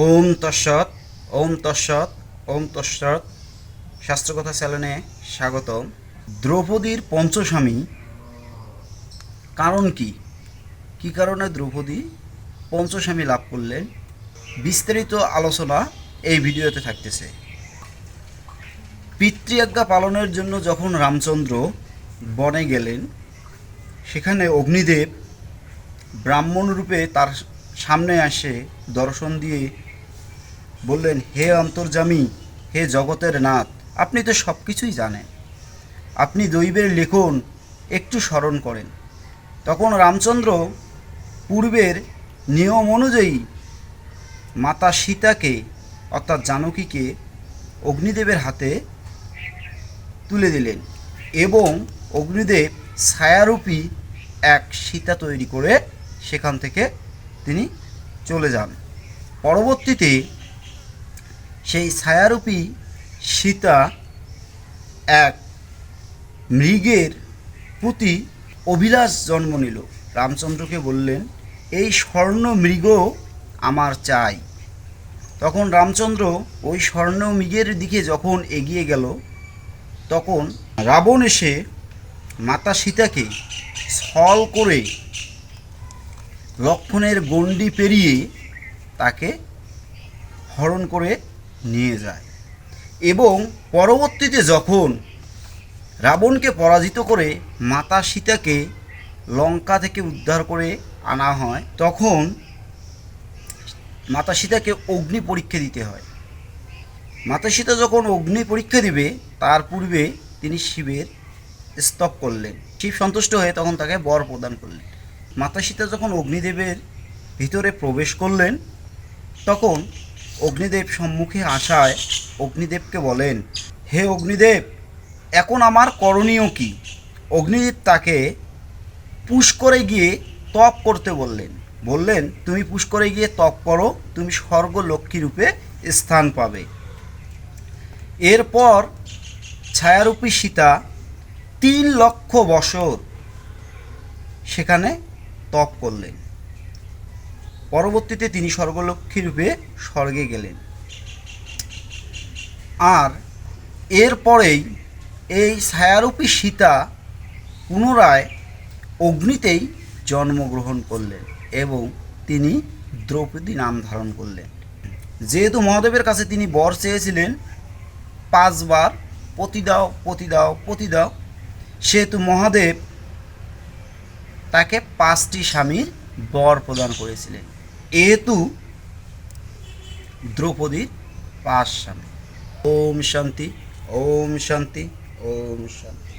ওম তৎসৎ ওম তৎসৎ ওম তৎসৎ। শাস্ত্রকথা চ্যানেলে স্বাগতম। দ্রৌপদীর পঞ্চস্বামী কারণ কি? কি কারণে দ্রৌপদী পঞ্চস্বামী লাভ করলেন? বিস্তারিত আলোচনা এই ভিডিওতে থাকতেছে। পিতৃআজ্ঞা পালনের জন্য যখন রামচন্দ্র বনে গেলেন, সেখানে অগ্নিদেব ব্রাহ্মণ রূপে তার সামনে আসে দর্শন দিয়ে বললেন, হে অন্তর্জামী হে জগতের নাথ, আপনি তো সব কিছুই জানেন। আপনি দৈবের লেখন একটু স্মরণ করেন। তখন রামচন্দ্র পূর্বের নিয়ম অনুযায়ী মাতা সীতাকে, অর্থাৎ জানকীকে অগ্নিদেবের হাতে তুলে দিলেন এবং অগ্নিদেব ছায়ারূপী এক সীতা তৈরি করে সেখান থেকে তিনি চলে যান। পরবর্তীতে সেই ছায়ারূপী সীতা এক মৃগের প্রতি অভিলাষ জন্ম নিল। রামচন্দ্রকে বললেন, এই স্বর্ণ মৃগ আমার চাই। তখন রামচন্দ্র ওই স্বর্ণ মৃগের দিকে যখন এগিয়ে গেল, তখন রাবণ এসে মাতা সীতাকে ছল করে লক্ষণের গণ্ডি পেরিয়ে তাকে হরণ করে নিয়ে যায়। এবং পরবর্তীতে যখন রাবণকে পরাজিত করে মাতা সীতাকে লঙ্কা থেকে উদ্ধার করে আনা হয়, তখন মাতা সীতাকে অগ্নি পরীক্ষা দিতে হয়। মাতা সীতা যখন অগ্নি পরীক্ষা দিবে, তার পূর্বে তিনি শিবের স্তব করলেন। শিব সন্তুষ্ট হয়ে তখন তাকে বর প্রদান করলেন। মাতা সীতা যখন অগ্নিদেবের ভিতরে প্রবেশ করলেন, তখন অগ্নিদেব সম্মুখে আসায় অগ্নিদেবকে বলেন, হে অগ্নিদেব, এখন আমার করণীয় কি? অগ্নিদেব তাকে, পুষ্করে গিয়ে তপ করতে বললেন। বললেন, তুমি পুষ্করে গিয়ে তপ করো, তুমি স্বর্গ লক্ষ্মী রূপে স্থান পাবে। এরপর ছায়ারূপী সীতা তিন লক্ষ বছর সেখানে তপ করলেন। পরবর্তীতে তিনি স্বর্গলক্ষ্মী রূপে স্বর্গে গেলেন। আর এরপরেই এই ছায়ারূপী সীতা পুনরায় অগ্নিতেই জন্মগ্রহণ করলেন এবং তিনি দ্রৌপদী নাম ধারণ করলেন। যেহেতু মহাদেবের কাছে তিনি বর চেয়েছিলেন, পাঁচবার, পতি দাও পতি দাও পতি দাও, সেহেতু মহাদেব তাকে পাঁচটি স্বামীর বর প্রদান করেছিলেন এহেতু দ্রৌপদীর পাঁচ স্বামী। ওম শান্তি ওম শান্তি ওম শান্তি।